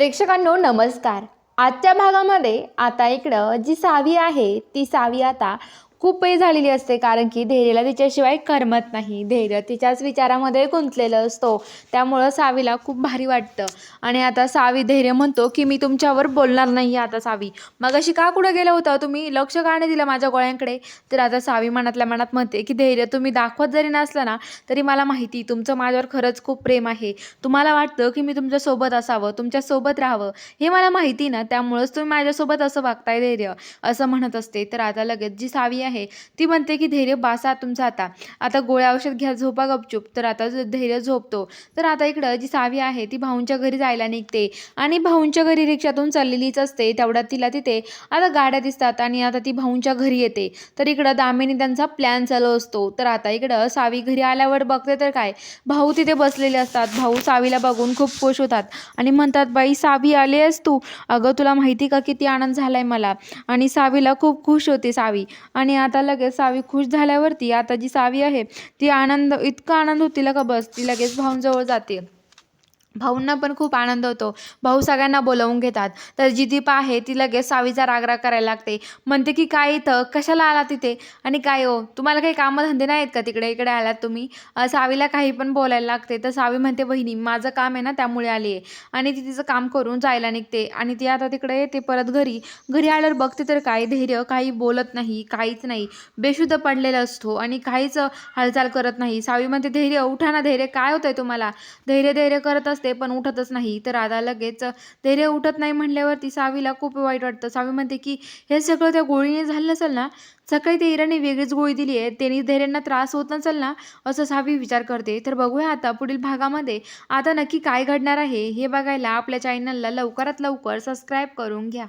प्रेक्षकांनो नमस्कार. आजच्या भागामध्ये आता इकडं जी सावी आहे ती सावी आता खूप वेळ झालेली असते कारण की धैर्यला तिच्याशिवाय करमत नाही. धैर्य तिच्याच विचारामध्ये गुंतलेलं असतो. त्यामुळं सावीला खूप भारी वाटतं. आणि आता सावी धैर्य म्हणतो की मी तुमच्यावर बोलणार नाही आता सावी. मग अशी का कुठं गेलं होतं तुम्ही? लक्ष का नाही दिलं माझ्या गोळ्यांकडे? तर आता सावी मनातल्या मनात म्हणते की धैर्य तुम्ही दाखवत जरी नसलं ना तरी मला माहिती तुमचं माझ्यावर खरंच खूप प्रेम आहे. तुम्हाला वाटतं की मी तुमच्यासोबत असावं तुमच्यासोबत राहावं हे मला माहिती ना त्यामुळंच तुम्ही माझ्यासोबत असं वागताय धैर्य असं म्हणत असते. तर आता लगेच जी सावी आहे ती म्हणते की धैर्य बासा तुमचा आता. आता गोळ्या औषध घ्या झोपा गपचूप. तर आता धैर्य झोपतो. तर आता इकडं जी सावी आहे ती भाऊंच्या घरी जायला निघते. आणि भाऊंच्या घरी रिक्षातून चाललेलीच असते तेवढ्यात तिला तिथे आता गाड्या दिसतात आणि आता ती भाऊंच्या घरी येते. तर इकडं दामिनी त्यांचा प्लॅन चालू असतो. तर आता इकडं सावी घरी आल्यावर बघते तर काय? भाऊ तिथे बसलेले असतात. भाऊ सावीला बघून खूप खुश होतात आणि म्हणतात बाई सावी आली आहेस तू? अगं तुला माहिती का किती आनंद झालाय मला? आणि सावीला खूप खुश होते सावी. आणि आता लगेच सावी खुश झाल्यावरती आता जी सावी आहे ती आनंद इतका आनंद होती का बस ती लगेच भाऊंजवळ जाते. भाऊंना पण खूप आनंद होतो. भाऊ सगळ्यांना बोलावून घेतात. तर जी दीपा आहे ती लगेच सावीचा रागराग करायला लागते. म्हणते की काय इथं? कशाला आला तिथे आणि काय हो? तुम्हाला काही कामधंदे नाही आहेत का? तिकडे इकडे आलात तुम्ही? सावीला काही पण बोलायला लागते. तर सावी म्हणते बहिणी माझं काम आहे ना त्यामुळे आली आहे आणि ती तिचं काम करून जायला निघते. आणि ती आता तिकडे येते परत घरी. घरी आल्यावर बघते तर काय धैर्य काही बोलत नाही काहीच नाही. बेशुद्ध पडलेला असतो आणि काहीच हालचाल करत नाही. सावी म्हणते धैर्य उठा ना धैर्य. काय होतंय तुम्हाला? धैर्य धैर्य करत असते पण उठतच नाही. तर आता लगेच धैर्य उठत नाही म्हणल्यावरती सावीला खूप वाईट वाटतं. सावी म्हणते की हे सगळं त्या गोळीने झालं असेल ना सकाळी त्या इराणी वेगळीच गोळी दिली आहे. त्यांनी धैर्यांना त्रास होत नसेल ना असं सावी विचार करते. तर बघूया आता पुढील भागामध्ये आता नक्की काय घडणार आहे हे बघायला आपल्या चॅनलला लवकरात लवकर सबस्क्राईब करून घ्या.